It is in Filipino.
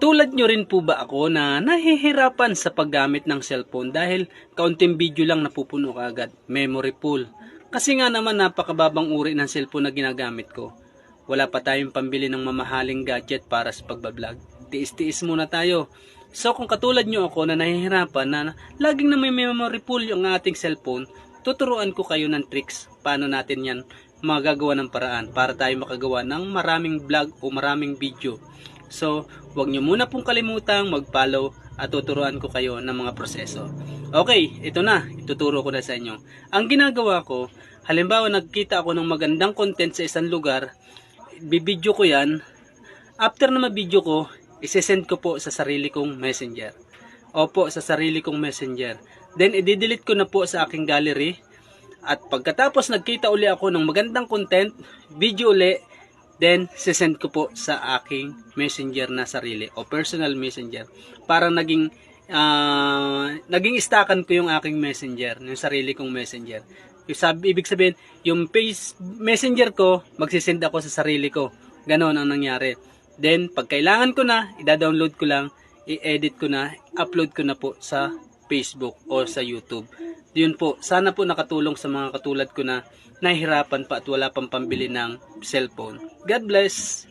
Tulad nyo rin po ba ako na nahihirapan sa paggamit ng cellphone dahil kaunting video lang napupuno ka agad, memory full. Kasi nga naman napakababang uri ng cellphone na ginagamit ko. Wala pa tayong pambili ng mamahaling gadget para sa pagbablog. Tiis-tiis muna tayo. So kung katulad nyo ako na nahihirapan na laging na may memory full yung ating cellphone, tuturuan ko kayo ng tricks paano natin yan magagawa ng paraan para tayo makagawa ng maraming vlog o maraming video. So, huwag nyo muna pong kalimutang mag-follow at tuturuan ko kayo ng mga proseso. Okay, ito na. Ituturo ko na sa inyo. Ang ginagawa ko, halimbawa nagkita ako ng magandang content sa isang lugar, bibidyo ko yan. After na mabidyo ko, isesend ko po sa sarili kong messenger. Opo, sa sarili kong messenger. Then, i-delete ko na po sa aking gallery. At pagkatapos nagkita uli ako ng magandang content, video uli, then sisend ko po sa aking messenger na sarili o personal messenger para naging ah, naging stakan ko yung aking messenger, yung sarili kong messenger. Yung ibig sabihin, yung face, messenger ko, magsisend ako sa sarili ko. Ganon ang nangyari. Then, pag kailangan ko na, ida-download ko lang, i-edit ko na, upload ko na po sa Facebook o sa YouTube. Yun po, sana po nakatulong sa mga katulad ko na nahihirapan pa at wala pang pambili ng cellphone. God bless!